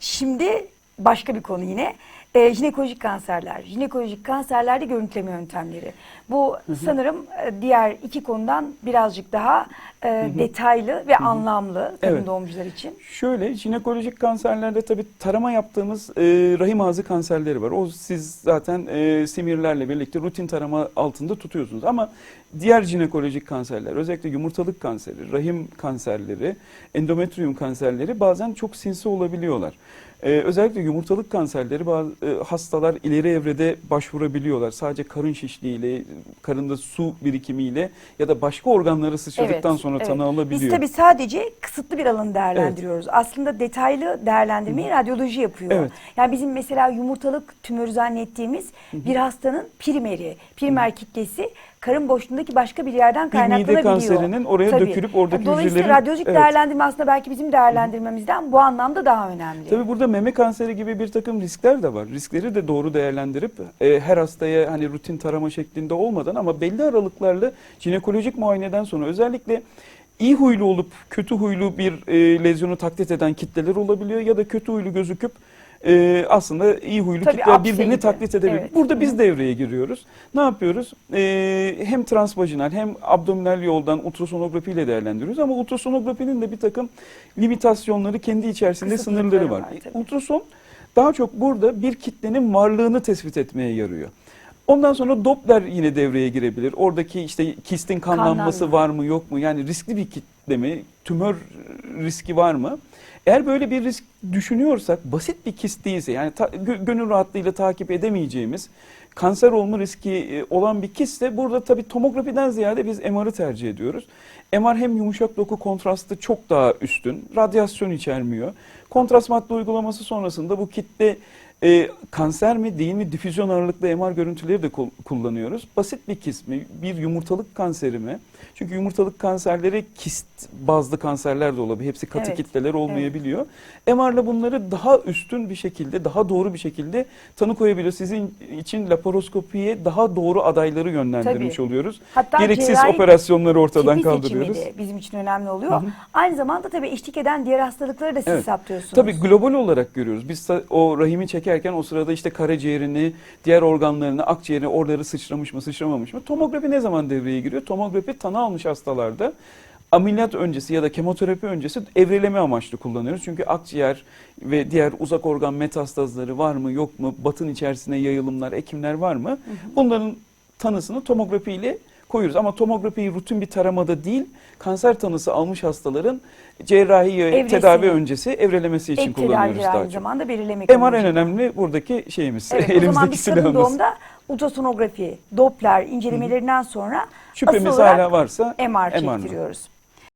Şimdi başka bir konu yine. E, jinekolojik kanserler. Jinekolojik kanserlerde görüntüleme yöntemleri. Bu sanırım e, diğer iki konudan birazcık daha e, detaylı ve anlamlı kadın Evet. doğumcular için. Şöyle jinekolojik kanserlerde tabii tarama yaptığımız e, rahim ağzı kanserleri var. O siz zaten e, simirlerle birlikte rutin tarama altında tutuyorsunuz. Ama diğer jinekolojik kanserler özellikle yumurtalık kanseri, rahim kanserleri, endometrium kanserleri bazen çok sinsi olabiliyorlar. E, özellikle yumurtalık kanserleri bazı e, hastalar ileri evrede başvurabiliyorlar. Sadece karın şişliğiyle, karında su birikimiyle ya da başka organları sıçradıktan Evet, sonra evet. tanı alabiliyor. Biz tabii sadece kısıtlı bir alanı değerlendiriyoruz. Aslında detaylı değerlendirmeyi radyoloji yapıyor. Evet. Yani bizim mesela yumurtalık tümörü zannettiğimiz bir hastanın primeri, primer kitlesi karın boşluğundaki başka bir yerden Bir mide kaynaklanabiliyor. kanserinin oraya dökülüp oradaki Dolayısıyla hücrelerin- radyolojik Evet. değerlendirme aslında belki bizim değerlendirmemizden bu anlamda daha önemli. Tabii burada meme kanseri gibi bir takım riskler de var. Riskleri de doğru değerlendirip e, her hastaya hani rutin tarama şeklinde olmadan ama belli aralıklarla jinekolojik muayeneden sonra özellikle iyi huylu olup kötü huylu bir e, lezyonu taklit eden kitleler olabiliyor ya da kötü huylu gözüküp e, aslında iyi huylu Tabii, kitleler apse birbirini gibi. taklit edebilir. Evet. Burada biz hı. devreye giriyoruz. Ne yapıyoruz? E, hem transvajinal hem abdominal yoldan ultrasonografi ile değerlendiriyoruz ama ultrasonografinin de bir takım limitasyonları kendi içerisinde sınırları var. var, tabii. Ultrason daha çok burada bir kitlenin varlığını tespit etmeye yarıyor. Ondan sonra Doppler yine devreye girebilir. Oradaki işte kistin kanlanması Kanlanma. var mı yok mu? Yani riskli bir kitle mi? Tümör riski var mı? Eğer böyle bir risk düşünüyorsak basit bir kist değilse yani ta- gö- gönül rahatlığıyla takip edemeyeceğimiz kanser olma riski e, olan bir kistse burada tabii tomografiden ziyade biz MR'ı tercih ediyoruz. MR hem yumuşak doku kontrastı çok daha üstün, radyasyon içermiyor. Kontrast madde uygulaması sonrasında bu kitle e, kanser mi değil mi difüzyon ağırlıklı MR görüntüleri de kul- kullanıyoruz. Basit bir kist mi, bir yumurtalık kanseri mi? Çünkü yumurtalık kanserleri kist bazlı kanserler de olabilir. Hepsi katı Evet, kitleler olmayabiliyor. MR'la bunları daha üstün bir şekilde, daha doğru bir şekilde tanı koyabiliyor. Sizin için laparoskopiye daha doğru adayları yönlendirmiş Tabii. oluyoruz. Hatta Gereksiz operasyonları ortadan kaldırıyoruz. bizim için önemli oluyor. Hı hı. Aynı zamanda tabii eşlik eden diğer hastalıkları da siz Evet. saptıyorsunuz. Tabii global olarak görüyoruz. Biz o rahimi çekerken o sırada işte karaciğerini, diğer organlarını, akciğerini, oraları sıçramış mı, sıçramamış mı? Tomografi ne zaman devreye giriyor? Tomografi tanı almış hastalarda ameliyat öncesi ya da kemoterapi öncesi evreleme amaçlı kullanıyoruz. Çünkü akciğer ve diğer uzak organ metastazları var mı, yok mu? Batın içerisine yayılımlar, ekimler var mı? Bunların tanısını tomografi ile koyuyoruz. Ama tomografiyi rutin bir taramada değil, kanser tanısı almış hastaların cerrahi ve Evresini. tedavi öncesi evrelemesi için Ek kullanıyoruz daha çok. zamanda belirlemek MR en önemli buradaki şeyimiz, Evet, o zaman elimizdeki biz kadın silahımız. doğumda ultrasonografi, Doppler incelemelerinden sonra Şüphemiz asıl olarak hala varsa MR MR çektiriyoruz.